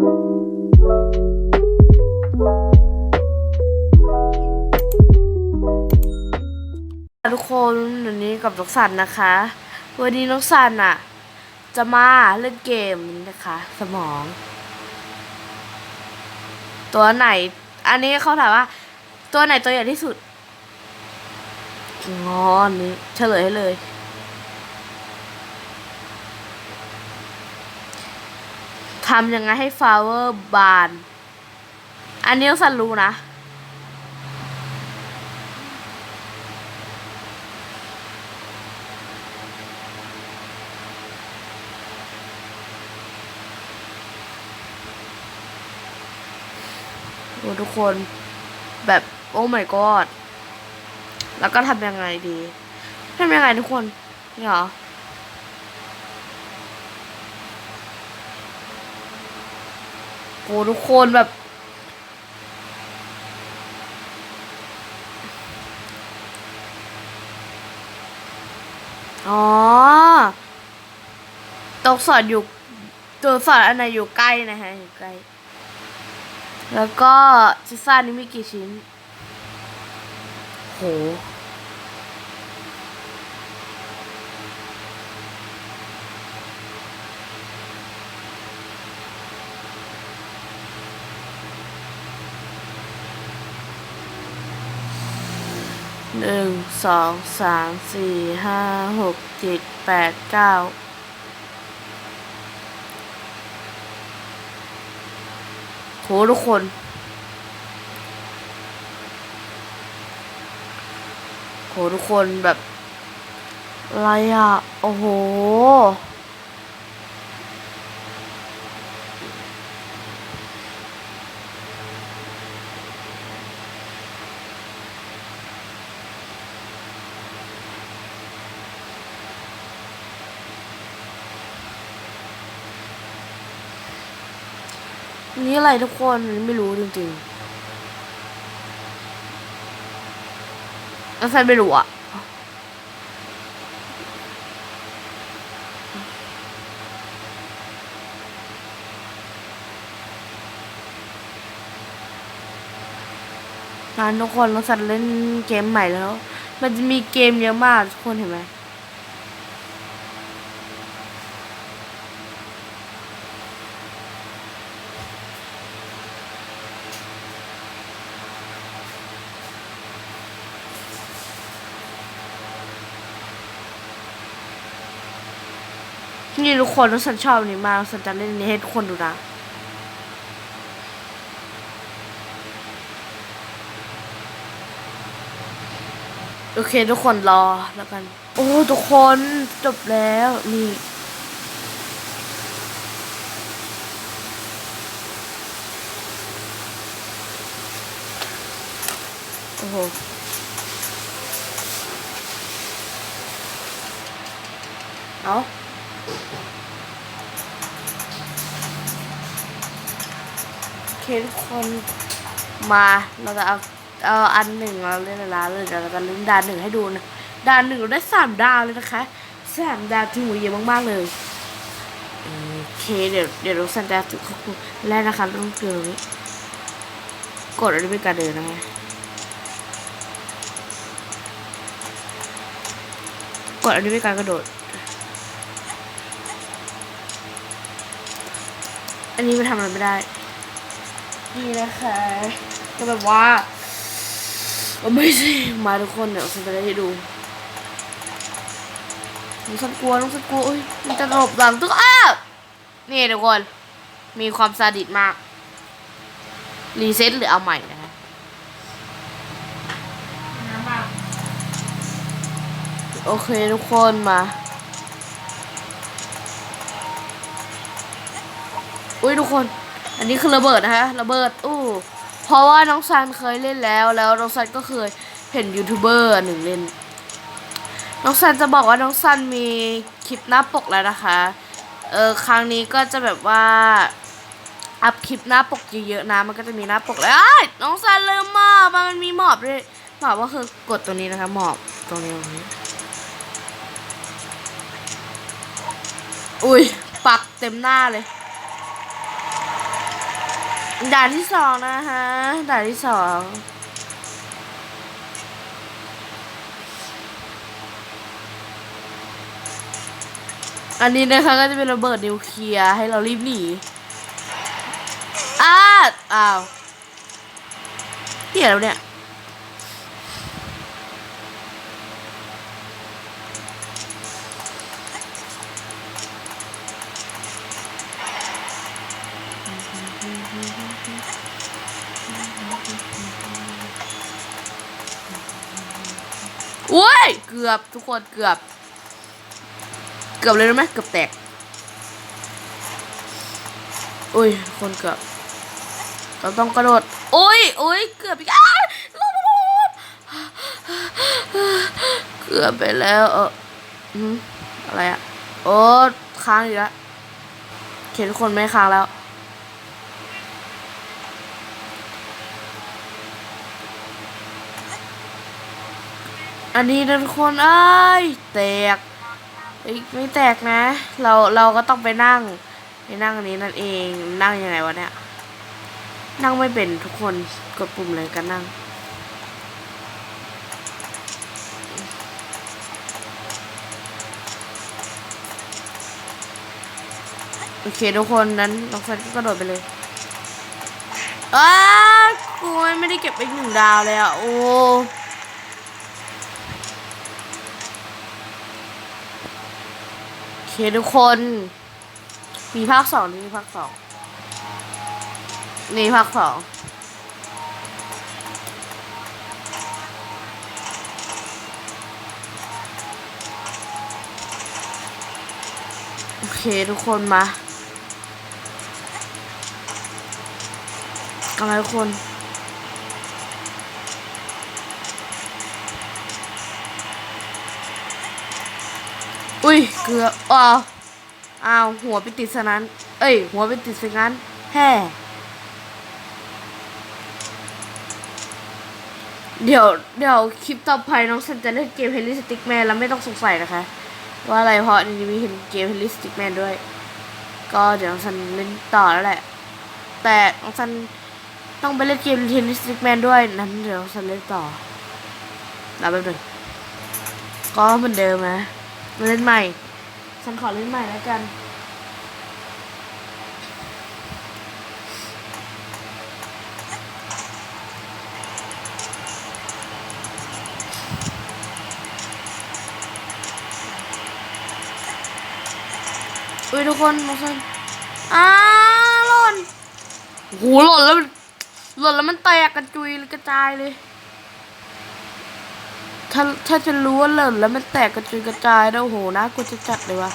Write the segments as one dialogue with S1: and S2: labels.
S1: ทุกคนวันนี้กับน้องสันนะคะ วันนี้น้องสันอะจะมาเล่นเกมนี้นะคะ สมอง ตัวไหน อันนี้เขาถามว่า ตัวไหนตัวใหญ่ที่สุดงอนนี้เฉลยให้เลย ทำยังไงให้ฟลาเวอร์บาน อันนี้สันรู้นะ โอ้ทุกคนแบบโอ้ my god แล้วก็ทำยังไงดีทำยังไงทุกคน นี่เหรอ โอ้ทุกคนแบบ อ๋อตัวสอดอยู่ตัวสอดอันไหนอยู่ใกล้นะฮะอยู่ใกล้ แล้วก็พิซ่านี่มีกี่ชิ้น โห หนึ่งสองสามสี่ห้าหกเจ็ดแปดเก้าโหทุกคนโหทุกคนแบบอะไรอะ โอ้โห นี่อะไรทุกคนไม่รู้จริงๆแล้วแฟนไม่รู้อะงานทุกคนเราสัตว์เล่นเกมใหม่แล้ว มันจะมีเกมเยอะมากทุกคนเห็นไหม นี่ทุกคนแล้วฉันชอบนนี้มากฉันจะเล่นอันนี้ให้ทุกคนดูนะโอเคทุกคนรอแล้วกัน โอ้ทุกคนจบแล้วนี่โอ้โหเอา เคทุกคนมาเราจะเอาเอาอันหนึ่งเราเล่นร้านเลยเดี๋ยวเราจะเล่นดานหนึ่งให้ดูนะดานหนึ่งเราได้สามดาวเลยนะคะสามดาวที่หัวเยอะมากๆเลยโอเคเดี๋ยวเดี๋ยวเราสัญญาถึงคุณแรกนะคะต้องเจอตรงนี้กดอันนี้เป็นการเดินนะคะกดอันนี้เป็นการกระโดด อันนี้มันทำอะไรไม่ได้ นี่นะคะก็แบบว่าเออไม่ใช่มาทุกคนเดี๋ยวฉันจะได้ให้ดูน้องสันกลัวน้องสันกลัวอ้ยมันจะหลบหลังตึกอ้าวนี่ทุกคน มีความซาดิสมาก รีเซ็ตหรือเอาใหม่นะคะโอเคทุกคนมา อุ้ยทุกคน อันนี้คือระเบิดนะคะระเบิดอู้เพราะว่าน้องซันเคยเล่นแล้วแล้วน้องซันก็เคยเห็นยูทูบเบอร์หนึ่งเล่น น้องซันจะบอกว่าน้องซันมีคลิปหน้าปกแล้วนะคะเออครั้งนี้ก็จะแบบว่าอัพคลิปหน้าปกเยอะๆนะมันก็จะมีหน้าปกแล้วอ้ายน้องซันลืมหมอบมันมีหมอบด้วยหมอบก็คือกดตัวนี้นะคะหมอบตรงนี้ตรงนี้อุ้ยปักเต็มหน้าเลย ด่านที่สองนะฮะ ด่านที่สองอันนี้นะคะก็จะเป็นระเบิดนิวเคลียร์ให้เรารีบหนีอ้าอ้าวเหี้ยแล้วเนี่ย อุ้ย เกือบทุกคนเกือบ เกือบเลยรู้ไหมเกือบแตก อุ้ย คนเกือบ เราต้องกระโดด อุ้ยอุ้ยเกือบอีกอ้าวลบลบเกือบไปแล้ว เอออะไรอะโอ้ค้างอีกแล้วเคทุกคนไม่ค้างแล้ว อันนี้นะทุกคนเอ้ยแตกเอ้ไม่แตกนะ เราเราก็ต้องไปนั่งไปนั่งอันนี้นั่นเองนั่งยังไงวะเนี่ยนั่งไม่เป็นทุกคนกดปุ่มเลยกันนั่ง โอเคทุกคนนั้นน้องเฟนก็กระโดดไปเลยอ้ากูไม่ได้เก็บไปหนึ่งดาวเลยอะโอ้ โอ เคทุกคน มีภาคสองนี่มีภาคสองนี่ภาคสองโอเคทุกคนมาอะไรทุกคน อุ้ยเกือบอ้าวอ้าวหัวไปติดซะนั้น เอ้ย หัวไปติดซะงั้นแฮ่เดี๋ยวเดี๋ยวคลิปต่อไปน้องสันจะเล่นเกมเฮลิสติกแมนแล้วไม่ต้องสงสัยนะคะ ว่าอะไรเพราะอันนี้มีเกมเฮลิสติกแมนด้วย ก็เดี๋ยวน้องสันเล่นต่อแล้วแหละ แต่น้องสันต้องไปเล่นเกมเฮลิสติกแมนด้วยนั้นเดี๋ยวน้องสันเล่นต่อแล้วแป๊บหนึงก็เหมือนเดิมนะ มาเล่นใหม่ ฉันขอเล่นใหม่แล้วกันอุ้ยทุกคนมาเซนอ้าหล่นโหหล่นแล้วหล่นแล้วมันแตกกระจุยกระจายเลย ถ้าถ้าจะรู้ว่าหล่นแล้วมันแตกกระจุยกระจายแล้วโหน่ากลัวจะจัดเลยว่ะ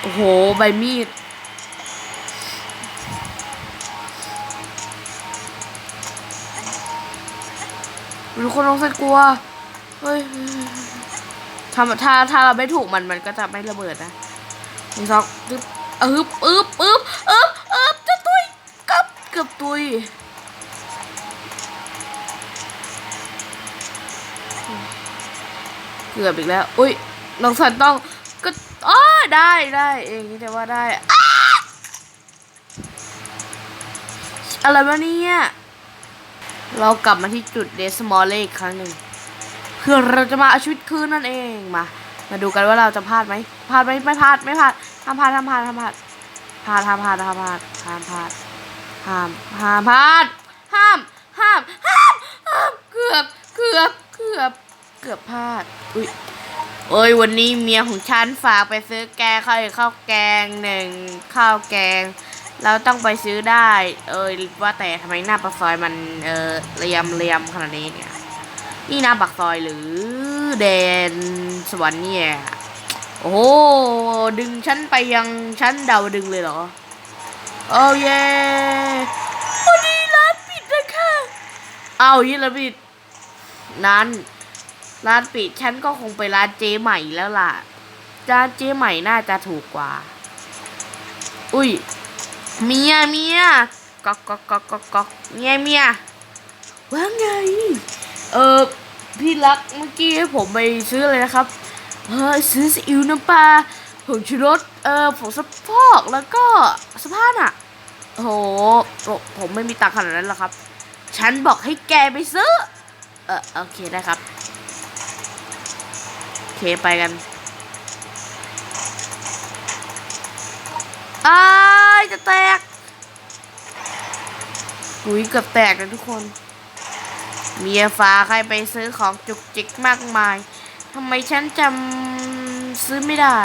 S1: โอ้โห ใบมีด ทุกคนลองใส่กลัว เฮ้ย ถ้าถ้าถ้าเราไม่ถูกมันมันก็จะไม่ระเบิดนะหนึ่งสองอึ๊บอึ๊บอึ๊บอึ๊บอึ๊บอึ๊บจะตุยกับเกือบตุยเกือบอีกแล้ว อุ้ยน้องสันต้องก็อ้อได้ได้เองแต่ว่าได้อ้าอะไรวะเนี่ย เรากลับมาที่จุดเดสมอลเลอีกครั้งหนึ่ง เพื่อเราจะมาเอาชีวิตคืนนั่นเองมา มาดูกันว่าเราจะพลาดไหมพลาดไหมไม่พลาดไม่พลาดห้ามพลาดห้ามพลาดห้ามพลาดพลาดห้ามพลาดห้ามพลาดห้ามพลาดห้ามห้ามพลาดห้ามห้ามห้ามห้ามเกือบเกือบเกือบเกือบพลาดอุ้ยเอ้ยวันนี้เมียของฉันฝากไปซื้อแกงข้าวข้าวแกงหนึ่งข้าวแกง เราต้องไปซื้อได้ เอ้ยว่าแต่ทำไมหน้าปลาซอยมันเออเรียมเรียมขนาดนี้เนี่ย นี่น้าปากซอยหรือแดนสวรรค์เนี่ยโอ้โหดึงฉันไปยังชั้นดาวดึงเลยเหรอ โอ้เย่วันนี้ร้านปิดนะคะเอายี่ร้านปิดนั้นร้านปิดฉันก็คงไปร้านเจ๊ใหม่แล้วล่ะร้านเจ๊ใหม่น่าจะถูกกว่า อุ้ยเมียเมียก๊อกก๊อกก๊อกก๊อกก๊อกเมียเมียว่าไง เออพี่รักเมื่อกี้ผมไปซื้ออะไรนะครับเออซื้อซีอิ๊วน้ำปลาผงชูรสเออผงซักฟอกแล้วก็สะพานอะโหผมไม่มีตังขนาดนั้นหรอกครับ ฉันบอกให้แกไปซื้อ เออโอเคได้ครับโอเคไปกันอ้ายจะแตกอุ้ยเกือบแตกเลยทุกคน เมียฟ้าใครไปซื้อของจุกจิกมากมายทำไมฉันจำซื้อไม่ได้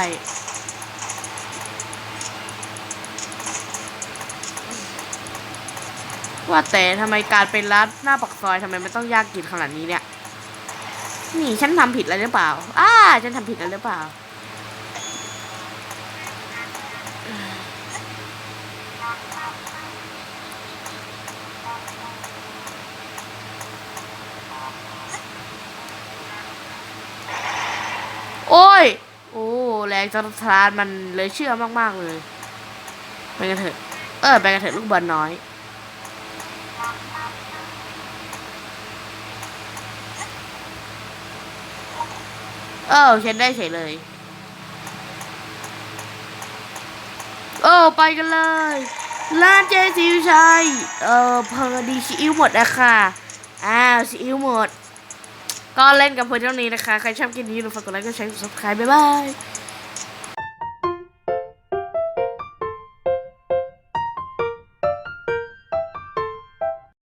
S1: ว่าแต่ทำไมการเป็นร้านหน้าปักซอยทำไมมันต้องยากกินขนาดนี้เนี่ย นี่ฉันทำผิดอะไรหรือเปล่า อ้า ฉันทำผิดอะไรหรือเปล่า รงจะทานมันเลยเชื่อมากๆเลยไปกันเถอะ เออไปกันเถอะลูกบอลน้อยเออเฉันได้เฉยเลย เออ ไปกันเลยร้านเจซีอิ๊วชัย เออเพอดีซีอิ๊วหมดอะค่ะ อ้าวซีอิ๊วหมด ก็เล่นกับเพื่อนเท่านี้นะคะ ใครชอบกินนี้ดูฝากกดไลค์กดแชร์กด subscribe บ๊ายบาย